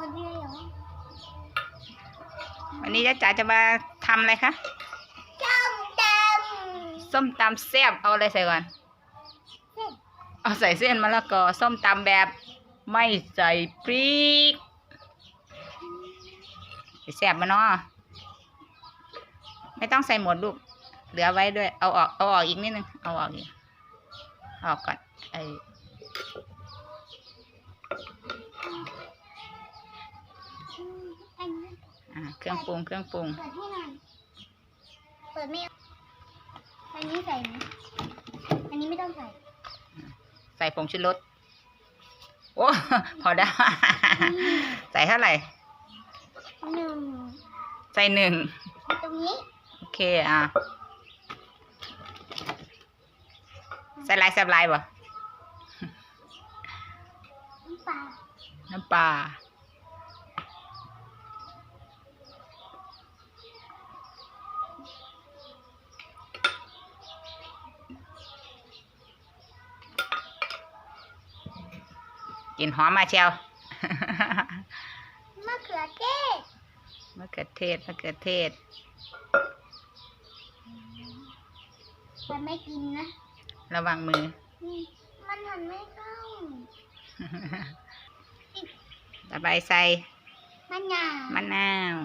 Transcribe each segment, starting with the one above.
วันนี้จ้าจ๋าจะมาทำอะไรคะจ้มตส้มตำแซ่บเอาอะไรใส่ก่อนำเอาใส่เส้นมะละกอส้มตำแบบไม่ใส่พริกสิแซ่บมาเนาะไม่ต้องใส่หมดลูกเหลือไว้ด้วย เอาออก เอาออกอีกนิดนึง เอาออกอีกเอาออกก่อนไอ อืมอันนี้อ่าเครื่องปรุงเครื่องปรุง เปิดให้หน่อยเปิดไม่อันนี้ใส่ไหมอันนี้ไม่ต้องใส่ ใส่ผงชูรสโอ้พอได้ ใส่เท่าไหร่ หนึ่งใส่หนึ่งตรงนี้ โอเคอะใส่ลายใส่ลายบ่น้ำปลาน้ำปลา กลินหอมมาเชียวมะเขือเทศมะเขือเทศมะเขือเทศมันไม่กินนะ ระวังมือนี่มันหันไม่เข้าต่อไปใส่มะนาวมะนาว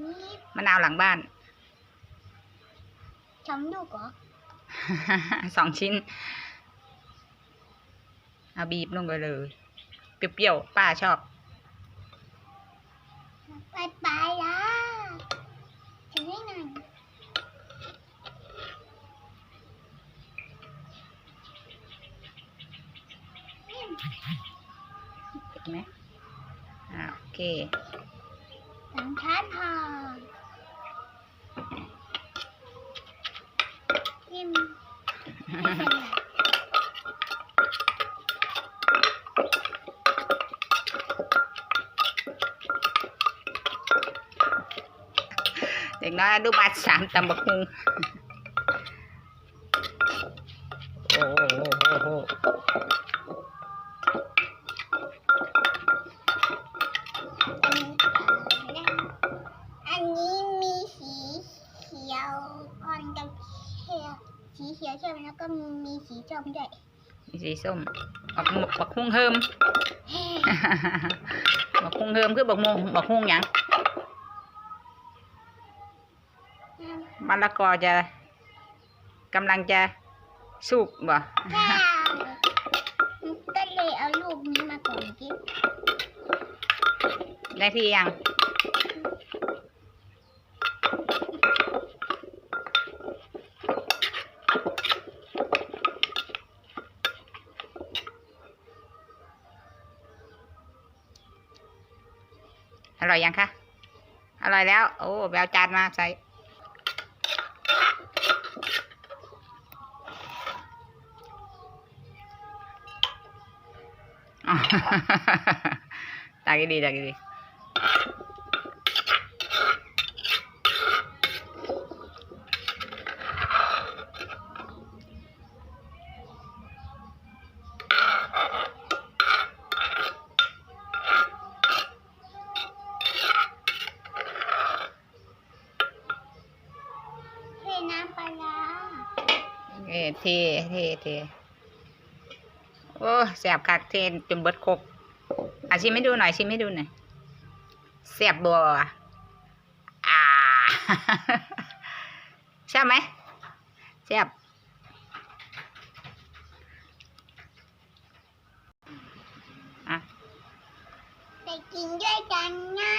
นี่มะนาวหลังบ้านสองลูกเหรอสองชิ้น เอาบีบลงไปเลย เปรี้ยวๆป้าชอบ ไปไปละถึงให้หน่อยเห็นไหมอ่าโอเคสองชั้นพอจิ้ เด็กน้อยอนุบาลสามตำบักฮุงโอ้โหโอ้โหอันนี้มีสีเขียวอ่อนกับเขียวสีเขียวใช่ไหมแล้วก็มีสีส้มด้วยมีสีส้มบักมุบักฮุงเฮิมบักฮุงเฮิมคือบักโมงบักฮุงหยัง มะละกอจะกำลังจะสุกบ่ใช่ก็เลยเอารูปนี้มาก่อนกิ๊บได้ที่ยังอร่อยยังคะ อร่อยแล้ว โอ้แบวจานมาใส่ ตากดีตากดีเทน้ำปลาร้าเอ้เท่เท่เท่ โอ้แสบคักเทนจนเบิดคกอาชิมให้ดูหน่อยชิมให้ดูหน่อยแสบบัวอ่าใช่ไหมแสบอะไปกินด้วยกันนะ